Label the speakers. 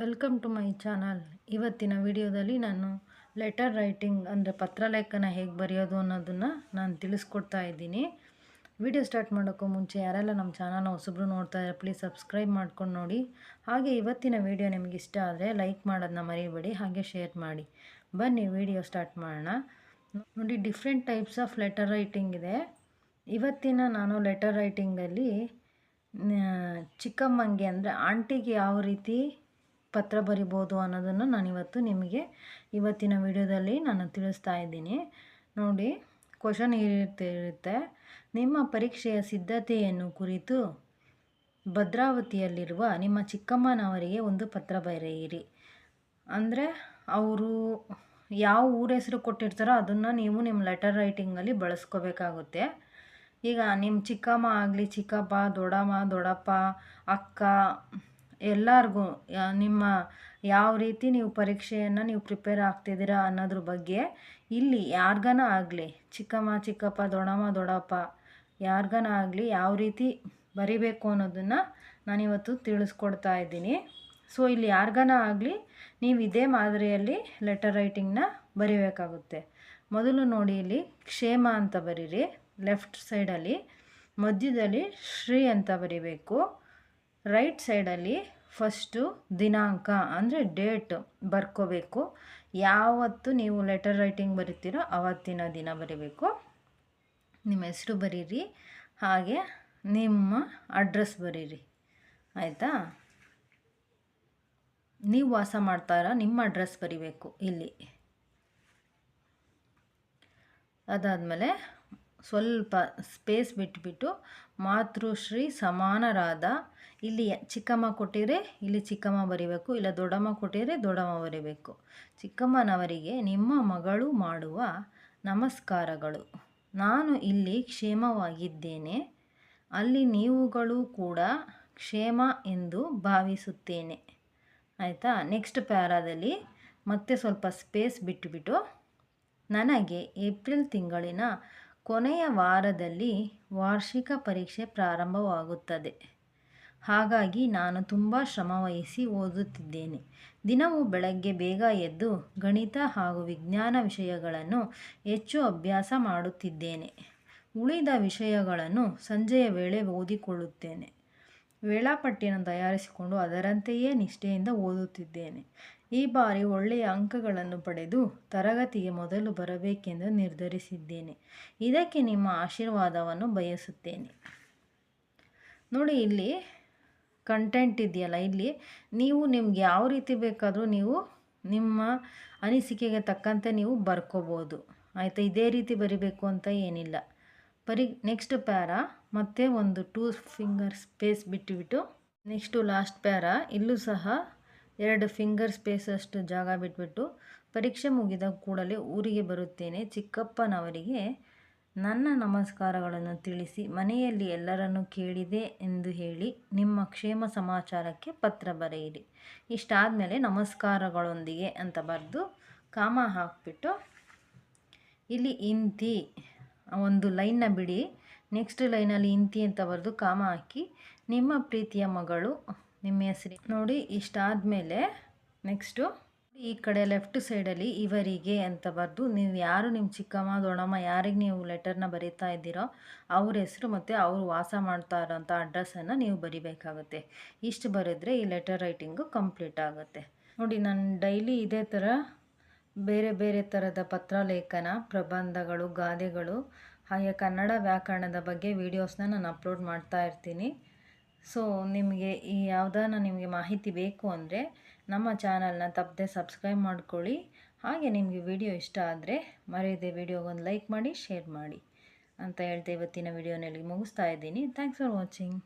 Speaker 1: Welcome to my channel. ಇವತ್ತಿನ ವಿಡಿಯೋದಲ್ಲಿ ನಾನು ಲೆಟರ್ ರೈಟಿಂಗ್ ಅಂದರೆ ಪತ್ರಲೇಖನ ಹೇಗೆ ಬರೆಯೋದು ಅನ್ನೋದನ್ನು ನಾನು ತಿಳಿಸ್ಕೊಡ್ತಾ ಇದ್ದೀನಿ. ವಿಡಿಯೋ ಸ್ಟಾರ್ಟ್ ಮಾಡೋಕ್ಕೂ ಮುಂಚೆ ಯಾರೆಲ್ಲ ನಮ್ಮ ಚಾನಲ್ನ ಹೊಸಬ್ರು ನೋಡ್ತಾ ಇದ್ದಾರೆ ಪ್ಲೀಸ್ ಸಬ್ಸ್ಕ್ರೈಬ್ ಮಾಡ್ಕೊಂಡು ನೋಡಿ. ಹಾಗೆ ಇವತ್ತಿನ ವಿಡಿಯೋ ನಿಮಗೆ ಇಷ್ಟ ಆದರೆ ಲೈಕ್ ಮಾಡೋದನ್ನ ಮರಿಬೇಡಿ, ಹಾಗೆ ಶೇರ್ ಮಾಡಿ. ಬನ್ನಿ, ವಿಡಿಯೋ ಸ್ಟಾರ್ಟ್ ಮಾಡೋಣ. ನೋಡಿ different types of letter writing ಇದೆ. ಇವತ್ತಿನ ನಾನು ಲೆಟರ್ ರೈಟಿಂಗಲ್ಲಿ ಚಿಕ್ಕಮ್ಮಂಗೆ ಅಂದರೆ ಆಂಟಿಗೆ ಯಾವ ರೀತಿ ಪತ್ರ ಬರಿಬೋದು ಅನ್ನೋದನ್ನು ನಾನಿವತ್ತು ನಿಮಗೆ ಇವತ್ತಿನ ವಿಡಿಯೋದಲ್ಲಿ ನಾನು ತಿಳಿಸ್ತಾ ಇದ್ದೀನಿ. ನೋಡಿ, ಕ್ವಶನ್ ಇರುತ್ತೆ ನಿಮ್ಮ ಪರೀಕ್ಷೆಯ ಸಿದ್ಧತೆಯನ್ನು ಕುರಿತು ಭದ್ರಾವತಿಯಲ್ಲಿರುವ ನಿಮ್ಮ ಚಿಕ್ಕಮ್ಮನವರಿಗೆ ಒಂದು ಪತ್ರ ಬರೆಯಿರಿ. ಅಂದರೆ, ಅವರು ಯಾವ ಊರ ಹೆಸರು ಕೊಟ್ಟಿರ್ತಾರೋ ಅದನ್ನು ನೀವು ನಿಮ್ಮ ಲೆಟರ್ ರೈಟಿಂಗಲ್ಲಿ ಬಳಸ್ಕೋಬೇಕಾಗುತ್ತೆ. ಈಗ ನಿಮ್ಮ ಚಿಕ್ಕಮ್ಮ ಆಗಲಿ, ಚಿಕ್ಕಪ್ಪ, ದೊಡ್ಡಮ್ಮ, ದೊಡ್ಡಪ್ಪ, ಅಕ್ಕ ಎಲ್ಲರಿಗೂ ನಿಮ್ಮ ಯಾವ ರೀತಿ ನೀವು ಪರೀಕ್ಷೆಯನ್ನು ನೀವು ಪ್ರಿಪೇರ್ ಆಗ್ತಿದ್ದೀರಾ ಅನ್ನೋದ್ರ ಬಗ್ಗೆ ಇಲ್ಲಿ ಯಾರ್ಗನ ಆಗಲಿ, ಚಿಕ್ಕಮ್ಮ, ಚಿಕ್ಕಪ್ಪ ದೊಡಮ್ಮ ದೊಡ್ಡಪ್ಪ, ಯಾರ್ಗನ ಆಗಲಿ ಯಾವ ರೀತಿ ಬರಿಬೇಕು ಅನ್ನೋದನ್ನು ನಾನಿವತ್ತು ತಿಳಿಸ್ಕೊಡ್ತಾ ಇದ್ದೀನಿ. ಸೊ, ಇಲ್ಲಿ ಯಾರ್ಗನ ಆಗಲಿ ನೀವು ಇದೇ ಮಾದರಿಯಲ್ಲಿ ಲೆಟರ್ ರೈಟಿಂಗ್ನ ಬರಿಬೇಕಾಗುತ್ತೆ. ಮೊದಲು ನೋಡಿ ಇಲ್ಲಿ ಕ್ಷೇಮ ಅಂತ ಬರೀರಿ ಲೆಫ್ಟ್ ಸೈಡಲ್ಲಿ ಮಧ್ಯದಲ್ಲಿ ಶ್ರೀ ಅಂತ ಬರಿಬೇಕು. ರೈಟ್ ಸೈಡಲ್ಲಿ ಫಸ್ಟು ದಿನಾಂಕ, ಅಂದರೆ ಡೇಟ್ ಬರ್ಕೋಬೇಕು. ಯಾವತ್ತು ನೀವು ಲೆಟರ್ ರೈಟಿಂಗ್ ಬರಿತೀರೋ ಆವತ್ತಿನ ದಿನ ಬರೀಬೇಕು. ನಿಮ್ಮ ಹೆಸರು ಬರೀರಿ, ಹಾಗೆ ನಿಮ್ಮ ಅಡ್ರೆಸ್ ಬರೀರಿ. ಆಯಿತಾ? ನೀವು ವಾಸ ಮಾಡ್ತಾರ, ನಿಮ್ಮ ಅಡ್ರೆಸ್ ಬರಿಬೇಕು ಇಲ್ಲಿ. ಅದಾದಮೇಲೆ ಸ್ವಲ್ಪ ಸ್ಪೇಸ್ ಬಿಟ್ಬಿಟ್ಟು ಮಾತೃಶ್ರೀ ಸಮಾನರಾದ. ಇಲ್ಲಿ ಚಿಕ್ಕಮ್ಮ ಕೊಟ್ಟಿದ್ರೆ ಇಲ್ಲಿ ಚಿಕ್ಕಮ್ಮ ಬರಿಬೇಕು, ಇಲ್ಲ ದೊಡ್ಡಮ್ಮ ಕೊಟ್ಟಿದ್ರೆ ದೊಡ್ಡಮ್ಮ ಬರಿಬೇಕು. ಚಿಕ್ಕಮ್ಮನವರಿಗೆ ನಿಮ್ಮ ಮಗಳು ಮಾಡುವ ನಮಸ್ಕಾರಗಳು. ನಾನು ಇಲ್ಲಿ ಕ್ಷೇಮವಾಗಿದ್ದೇನೆ. ಅಲ್ಲಿ ನೀವುಗಳು ಕೂಡ ಕ್ಷೇಮ ಎಂದು ಭಾವಿಸುತ್ತೇನೆ. ಆಯಿತಾ? ನೆಕ್ಸ್ಟ್ ಪ್ಯಾರಾದಲ್ಲಿ ಮತ್ತೆ ಸ್ವಲ್ಪ ಸ್ಪೇಸ್ ಬಿಟ್ಟುಬಿಟ್ಟು ನನಗೆ ಏಪ್ರಿಲ್ ತಿಂಗಳಿನ ಕೊನೆಯ ವಾರದಲ್ಲಿ ವಾರ್ಷಿಕ ಪರೀಕ್ಷೆ ಪ್ರಾರಂಭವಾಗುತ್ತದೆ. ಹಾಗಾಗಿ ನಾನು ತುಂಬ ಶ್ರಮವಹಿಸಿ ಓದುತ್ತಿದ್ದೇನೆ. ದಿನವೂ ಬೆಳಗ್ಗೆ ಬೇಗ ಎದ್ದು ಗಣಿತ ಹಾಗೂ ವಿಜ್ಞಾನ ವಿಷಯಗಳನ್ನು ಹೆಚ್ಚು ಅಭ್ಯಾಸ ಮಾಡುತ್ತಿದ್ದೇನೆ. ಉಳಿದ ವಿಷಯಗಳನ್ನು ಸಂಜೆಯ ವೇಳೆ ಓದಿಕೊಳ್ಳುತ್ತೇನೆ. ವೇಳಾಪಟ್ಟಿಯನ್ನು ತಯಾರಿಸಿಕೊಂಡು ಅದರಂತೆಯೇ ನಿಷ್ಠೆಯಿಂದ ಓದುತ್ತಿದ್ದೇನೆ. ಈ ಬಾರಿ ಒಳ್ಳೆಯ ಅಂಕಗಳನ್ನು ಪಡೆದು ತರಗತಿಗೆ ಮೊದಲು ಬರಬೇಕೆಂದು ನಿರ್ಧರಿಸಿದ್ದೇನೆ. ಇದಕ್ಕೆ ನಿಮ್ಮ ಆಶೀರ್ವಾದವನ್ನು ಬಯಸುತ್ತೇನೆ. ನೋಡಿ, ಇಲ್ಲಿ ಕಂಟೆಂಟ್ ಇದೆಯಲ್ಲ, ಇಲ್ಲಿ ನೀವು ನಿಮ್ಗೆ ಯಾವ ರೀತಿ ಬೇಕಾದರೂ ನೀವು ನಿಮ್ಮ ಅನಿಸಿಕೆಗೆ ತಕ್ಕಂತೆ ನೀವು ಬರ್ಕೋಬೋದು. ಆಯಿತಾ? ಇದೇ ರೀತಿ ಬರಿಬೇಕು ಅಂತ ಏನಿಲ್ಲ. ಬರಿ ನೆಕ್ಸ್ಟ್ ಪ್ಯಾರ, ಮತ್ತು ಒಂದು ಟೂ ಫಿಂಗರ್ ಸ್ಪೇಸ್ ಬಿಟ್ಟುಬಿಟ್ಟು ನೆಕ್ಸ್ಟು ಲಾಸ್ಟ್ ಪ್ಯಾರಾ, ಇಲ್ಲೂ ಸಹ ಎರಡು ಫಿಂಗರ್ ಸ್ಪೇಸ್ ಅಷ್ಟು ಜಾಗ ಬಿಟ್ಬಿಟ್ಟು ಪರೀಕ್ಷೆ ಮುಗಿದ ಕೂಡಲೇ ಊರಿಗೆ ಬರುತ್ತೇನೆ. ಚಿಕ್ಕಪ್ಪನವರಿಗೆ ನನ್ನ ನಮಸ್ಕಾರಗಳನ್ನು ತಿಳಿಸಿ ಮನೆಯಲ್ಲಿ ಎಲ್ಲರನ್ನು ಕೇಳಿದೆ ಎಂದು ಹೇಳಿ ನಿಮ್ಮ ಕ್ಷೇಮ ಸಮಾಚಾರಕ್ಕೆ ಪತ್ರ ಬರೆಯಿರಿ. ಇಷ್ಟಾದಮೇಲೆ ನಮಸ್ಕಾರಗಳೊಂದಿಗೆ ಅಂತ ಬರೆದು ಕಾಮ ಹಾಕಿಬಿಟ್ಟು ಇಲ್ಲಿ ಇಂತಿ ಒಂದು ಲೈನ್ನ ಬಿಡಿ. ನೆಕ್ಸ್ಟ್ ಲೈನಲ್ಲಿ ಇಂತಿ ಅಂತ ಬರೆದು ಕಾಮ ಹಾಕಿ ನಿಮ್ಮ ಪ್ರೀತಿಯ ಮಗಳು ನಿಮ್ಮ ಹೆಸರಿ? ನೋಡಿ, ಇಷ್ಟಾದಮೇಲೆ ನೆಕ್ಸ್ಟು, ಈ ಕಡೆ ಲೆಫ್ಟ್ ಸೈಡಲ್ಲಿ ಇವರಿಗೆ ಅಂತ ಬರೆದು, ನೀವು ಯಾರು ನಿಮ್ಮ ಚಿಕ್ಕಮ್ಮ, ದೊಡ್ಡಮ್ಮ, ಯಾರಿಗೆ ನೀವು ಲೆಟರ್ನ ಬರೀತಾ ಇದ್ದೀರೋ, ಅವ್ರ ಹೆಸರು ಮತ್ತು ಅವರು ವಾಸ ಮಾಡ್ತಾ ಇರೋಂಥ ಅಡ್ರೆಸ್ಸನ್ನು ನೀವು ಬರಿಬೇಕಾಗುತ್ತೆ. ಇಷ್ಟು ಬರೆದ್ರೆ ಈ ಲೆಟರ್ ರೈಟಿಂಗು ಕಂಪ್ಲೀಟ್ ಆಗುತ್ತೆ. ನೋಡಿ ನಾನು ಡೈಲಿ ಇದೇ ಥರ ಬೇರೆ ಬೇರೆ ಥರದ ಪತ್ರಲೇಖನ, ಪ್ರಬಂಧಗಳು, ಗಾದೆಗಳು, ಹಾಗೆ ಕನ್ನಡ ವ್ಯಾಕರಣದ ಬಗ್ಗೆ ವೀಡಿಯೋಸ್ನ ನಾನು ಅಪ್ಲೋಡ್ ಮಾಡ್ತಾ ಇರ್ತೀನಿ. ಸೊ ನಿಮಗೆ ಈ ಯಾವುದಾನ ನಿಮಗೆ ಮಾಹಿತಿ ಬೇಕು ಅಂದರೆ ನಮ್ಮ ಚಾನಲ್ನ ತಪ್ಪದೆ ಸಬ್ಸ್ಕ್ರೈಬ್ ಮಾಡ್ಕೊಳ್ಳಿ. ಹಾಗೆ ನಿಮಗೆ ವಿಡಿಯೋ ಇಷ್ಟ ಆದರೆ ಮರೆಯದೆ ವಿಡಿಯೋಗೊಂದು ಲೈಕ್ ಮಾಡಿ, ಶೇರ್ ಮಾಡಿ ಅಂತ ಹೇಳ್ತಾ ಇವತ್ತಿನ ವಿಡಿಯೋನಲ್ಲಿ ಮುಗಿಸ್ತಾ ಇದ್ದೀನಿ. Thanks for watching